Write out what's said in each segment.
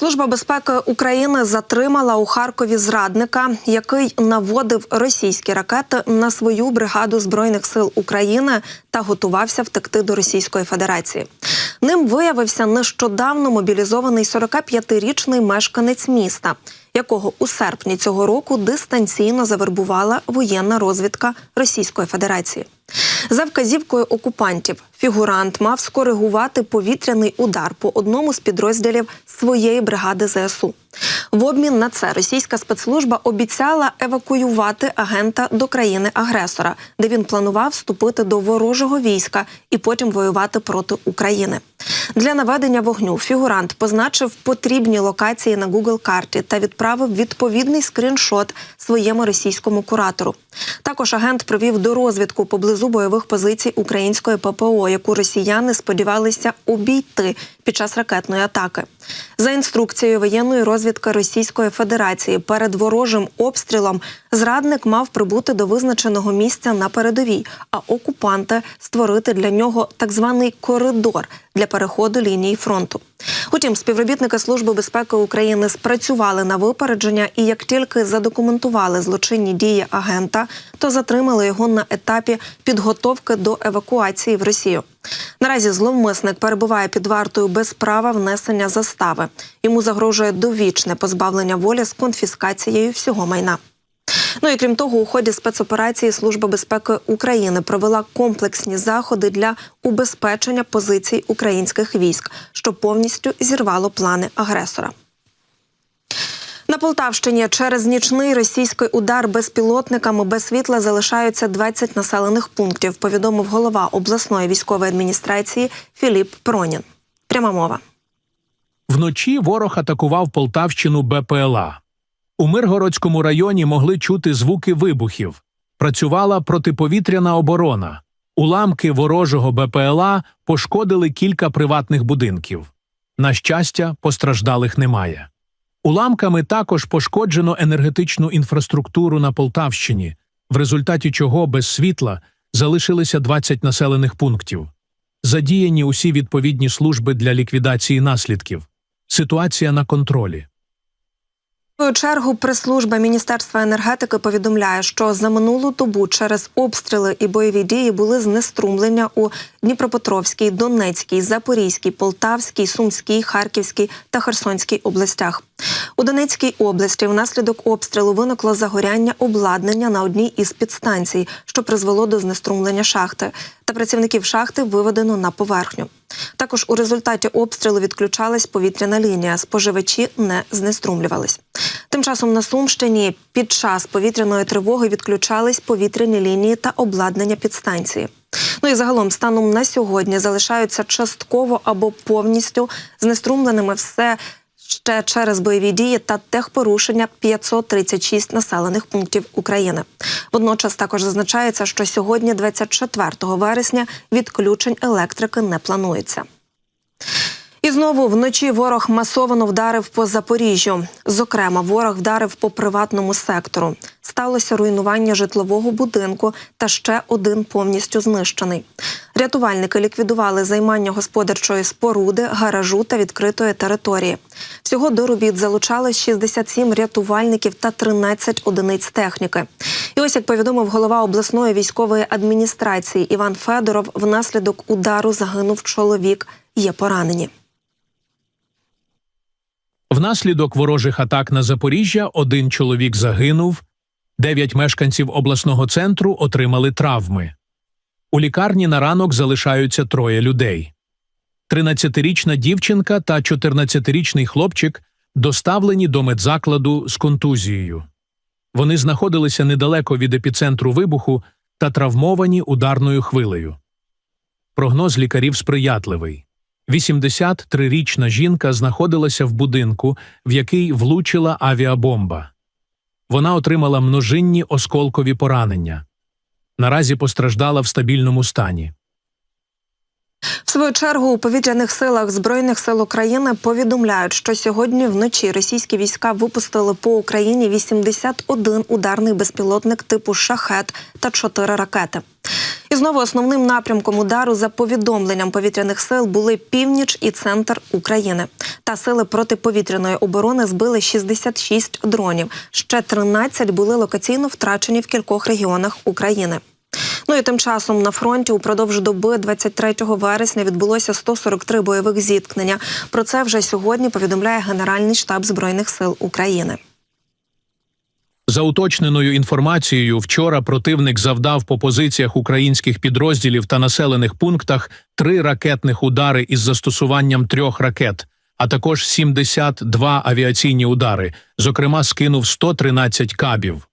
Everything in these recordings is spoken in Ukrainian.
Служба безпеки України затримала у Харкові зрадника, який наводив російські ракети на свою бригаду збройних сил України та готувався втекти до Російської Федерації. Ним виявився нещодавно мобілізований 45-річний мешканець міста, якого у серпні цього року дистанційно завербувала воєнна розвідка Російської Федерації. За вказівкою окупантів фігурант мав скоригувати повітряний удар по одному з підрозділів своєї бригади ЗСУ. В обмін на це російська спецслужба обіцяла евакуювати агента до країни-агресора, де він планував вступити до ворожого війська і потім воювати проти України. Для наведення вогню фігурант позначив потрібні локації на Google карті та відправив відповідний скріншот своєму російському куратору. Також агент провів до розвідку поблизу бойових позицій української ППО, яку росіяни сподівалися обійти під час ракетної атаки. За інструкцією воєнної розвідки Російської Федерації перед ворожим обстрілом зрадник мав прибути до визначеного місця на передовій, а окупанти створити для нього так званий коридор для переходу лінії фронту. Утім, співробітники Служби безпеки України спрацювали на випередження і як тільки задокументували злочинні дії агента, то затримали його на етапі підготовки до евакуації в Росію. Наразі зловмисник перебуває під вартою без права внесення застави. Йому загрожує довічне позбавлення волі з конфіскацією всього майна. Ну і крім того, у ході спецоперації Служба безпеки України провела комплексні заходи для убезпечення позицій українських військ, що повністю зірвало плани агресора. На Полтавщині через нічний російський удар безпілотниками без світла залишаються 20 населених пунктів. Повідомив голова обласної військової адміністрації Філіп Пронін. Пряма мова. Вночі ворог атакував Полтавщину БПЛА. У Миргородському районі могли чути звуки вибухів. Працювала протиповітряна оборона. Уламки ворожого БПЛА пошкодили кілька приватних будинків. На щастя, постраждалих немає. Уламками також пошкоджено енергетичну інфраструктуру на Полтавщині, в результаті чого без світла залишилися 20 населених пунктів. Задіяні усі відповідні служби для ліквідації наслідків. Ситуація на контролі. Свою чергу прес-служба Міністерства енергетики повідомляє, що за минулу добу через обстріли і бойові дії були знеструмлення у Дніпропетровській, Донецькій, Запорізькій, Полтавській, Сумській, Харківській та Херсонській областях. У Донецькій області внаслідок обстрілу виникло загоряння обладнання на одній із підстанцій, що призвело до знеструмлення шахти. Та працівників шахти виведено на поверхню. Також у результаті обстрілу відключалась повітряна лінія. Споживачі не знеструмлювались. Тим часом на Сумщині під час повітряної тривоги відключались повітряні лінії та обладнання підстанції. Ну і загалом станом на сьогодні залишаються частково або повністю знеструмленими все ще через бойові дії та техпорушення 536 населених пунктів України. Водночас також зазначається, що сьогодні, 24 вересня, відключень електрики не планується. І знову вночі ворог масовано вдарив по Запоріжжю. Зокрема, ворог вдарив по приватному сектору. Сталося руйнування житлового будинку та ще один повністю знищений. Рятувальники ліквідували займання господарчої споруди, гаражу та відкритої території. Всього до робіт залучали 67 рятувальників та 13 одиниць техніки. І ось як повідомив голова обласної військової адміністрації Іван Федоров, внаслідок удару загинув чоловік. Є поранені. Внаслідок ворожих атак на Запоріжжя один чоловік загинув, дев'ять мешканців обласного центру отримали травми. У лікарні на ранок залишаються троє людей. 13-річна дівчинка та 14-річний хлопчик доставлені до медзакладу з контузією. Вони знаходилися недалеко від епіцентру вибуху та травмовані ударною хвилею. Прогноз лікарів сприятливий. 83-річна жінка знаходилася в будинку, в який влучила авіабомба. Вона отримала множинні осколкові поранення. Наразі постраждала в стабільному стані. В свою чергу у повітряних силах збройних сил України повідомляють, що сьогодні вночі російські війська випустили по Україні 81 ударний безпілотник типу шахет та 4 ракети. І знову основним напрямком удару за повідомленням повітряних сил були північ і центр України. Та сили протиповітряної оборони збили 66 дронів. Ще 13 були локаційно втрачені в кількох регіонах України. Ну і тим часом на фронті упродовж доби 23 вересня відбулося 143 бойових зіткнення. Про це вже сьогодні повідомляє Генеральний штаб збройних сил України. За уточненою інформацією, вчора противник завдав по позиціях українських підрозділів та населених пунктах три ракетних удари із застосуванням трьох ракет, а також 72 авіаційні удари, зокрема, скинув 113 кабів.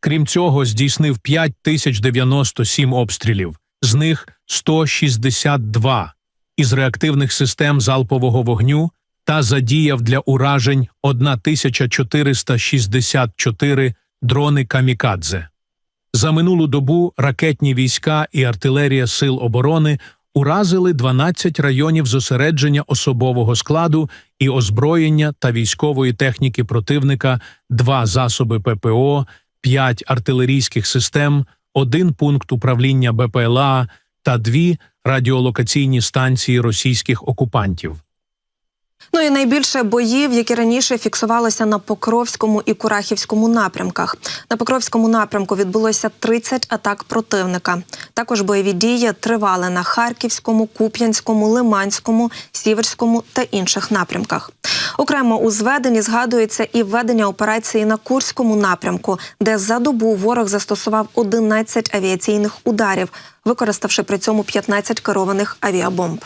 Крім цього, здійснив 5097 обстрілів, з них 162 із реактивних систем залпового вогню та задіяв для уражень 1464 дрони камікадзе. За минулу добу ракетні війська і артилерія Сил оборони уразили 12 районів зосередження особового складу і озброєння та військової техніки противника, два засоби ППО, 5 артилерійських систем, один пункт управління БПЛА та дві радіолокаційні станції російських окупантів. Ну і найбільше боїв, які раніше фіксувалося на Покровському і Курахівському напрямках. На Покровському напрямку відбулося 30 атак противника. Також бойові дії тривали на Харківському, Куп'янському, Лиманському, Сіверському та інших напрямках. Окремо у зведенні згадується і введення операції на Курському напрямку, де за добу ворог застосував 11 авіаційних ударів, використавши при цьому 15 керованих авіабомб.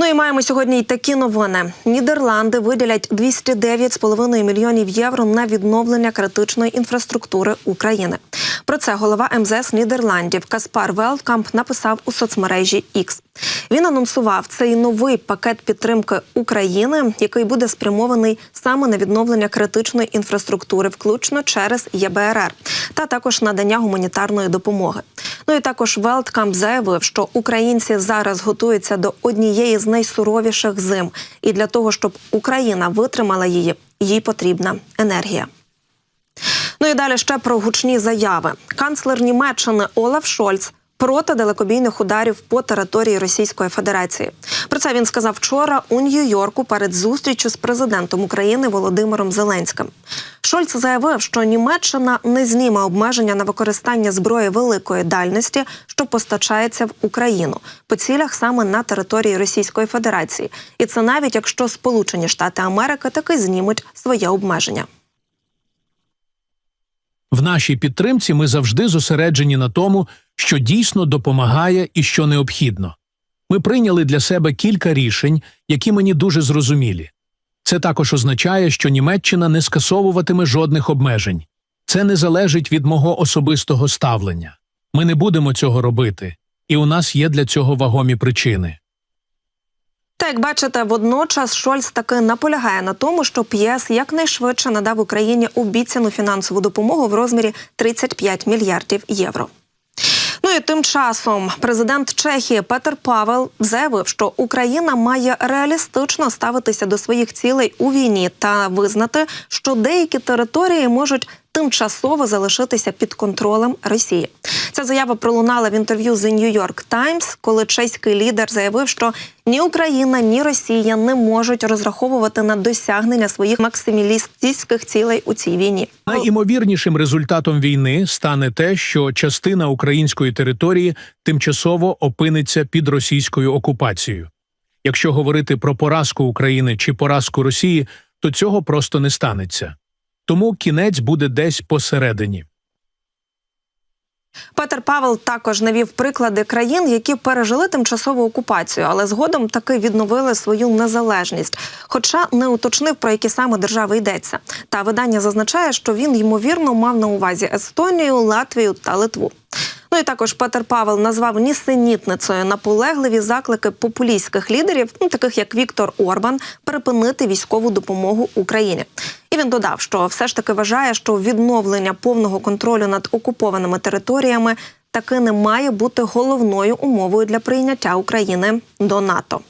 Ну і маємо сьогодні й такі новини. Нідерланди виділять 209,5 мільйонів євро на відновлення критичної інфраструктури України. Про це голова МЗС Нідерландів Каспар Велкамп написав у соцмережі X. Він анонсував цей новий пакет підтримки України, який буде спрямований саме на відновлення критичної інфраструктури, включно через ЄБРР, та також надання гуманітарної допомоги. Ну і також Велткамп заявив, що українці зараз готуються до однієї з найсуровіших зим, і для того, щоб Україна витримала її, їй потрібна енергія. Ну і далі ще про гучні заяви. Канцлер Німеччини Олаф Шольц проти далекобійних ударів по території Російської Федерації. Про це він сказав вчора у Нью-Йорку перед зустрічю з президентом України Володимиром Зеленським. Шольц заявив, що Німеччина не зніме обмеження на використання зброї великої дальності, що постачається в Україну по цілях саме на території Російської Федерації, і це навіть якщо Сполучені Штати Америки таки знімуть своє обмеження. В нашій підтримці ми завжди зосереджені на тому, що дійсно допомагає і що необхідно. Ми прийняли для себе кілька рішень, які мені дуже зрозумілі. Це також означає, що Німеччина не скасовуватиме жодних обмежень. Це не залежить від мого особистого ставлення. Ми не будемо цього робити, і у нас є для цього вагомі причини. Та як бачите, водночас Шольц таки наполягає на тому, що П'ЄС якнайшвидше надав Україні обіцяну фінансову допомогу в розмірі 35 мільярдів євро. І тим часом. Президент Чехії Петер Павел заявив, що Україна має реалістично ставитися до своїх цілей у війні та визнати, що деякі території можуть тимчасово залишитися під контролем Росії. Ця заява пролунала в інтерв'ю The New York Times, коли чеський лідер заявив, що ні Україна, ні Росія не можуть розраховувати на досягнення своїх максималістських цілей у цій війні. Найімовірнішим результатом війни стане те, що частина української території тимчасово опиниться під російською окупацією. Якщо говорити про поразку України чи поразку Росії, то цього просто не станеться. Тому кінець буде десь посередині. Петер Павел також навів приклади країн, які пережили тимчасову окупацію, але згодом таки відновили свою незалежність. Хоча не уточнив про які саме держави йдеться. Та видання зазначає, що він ймовірно мав на увазі Естонію, Латвію та Литву. Ну і також Петер Павел назвав нісенітницею наполегливі заклики популістських лідерів, ну таких як Віктор Орбан, припинити військову допомогу Україні. І він додав, що все ж таки вважає, що відновлення повного контролю над окупованими територіями таки не має бути головною умовою для прийняття України до НАТО.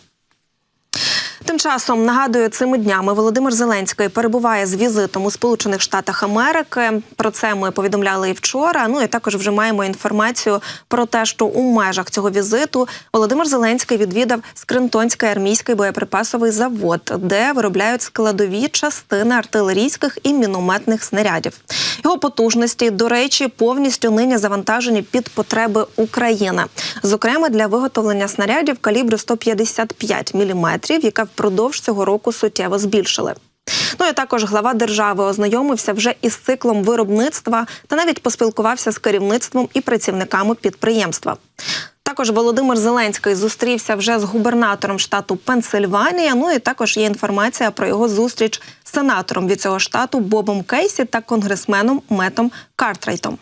Тим часом нагадую, цими днями Володимир Зеленський перебуває з візитом у Сполучених Штатах Америки. Про це ми повідомляли і вчора. Ну і також вже маємо інформацію про те, що у межах цього візиту Володимир Зеленський відвідав Скринтонський армійський боєприпасовий завод, де виробляють складові частини артилерійських і мінометних снарядів. Його потужності, до речі, повністю нині завантажені під потреби України, зокрема для виготовлення снарядів калібру 155 мм, яка впродовж цього року суттєво збільшили. Ну і також глава держави ознайомився вже із циклом виробництва та навіть поспілкувався з керівництвом і працівниками підприємства. Також Володимир Зеленський зустрівся вже з губернатором штату Пенсильванія. Ну і також є інформація про його зустріч з сенатором від цього штату Бобом Кейсі та конгресменом Метом Картрайтом.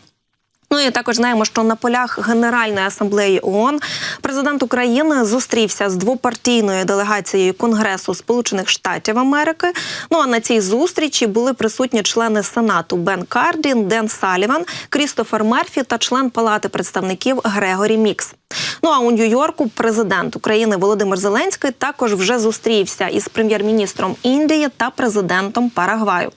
Ну і також знаємо, що на полях Генеральної асамблеї ООН президент України зустрівся з двопартійною делегацією Конгресу Сполучених Штатів Америки. Ну а на цій зустрічі були присутні члени Сенату Бен Кардін, Ден Саліван, Крістофер Мерфі та член Палати представників Грегорі Мікс. Ну а у Нью-Йорку президент України Володимир Зеленський також вже зустрівся із прем'єр-міністром Індії та президентом Парагваю.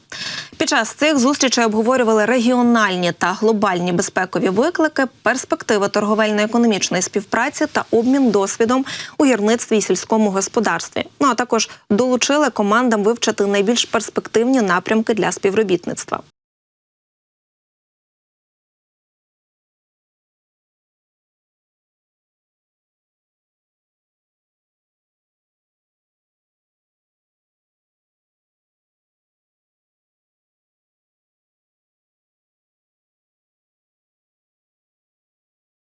Під час цих зустрічей обговорювали регіональні та глобальні безпекові виклики, перспективи торговельно-економічної співпраці та обмін досвідом у гірництві і сільському господарстві. Ну а також долучили командам вивчити найбільш перспективні напрямки для співробітництва.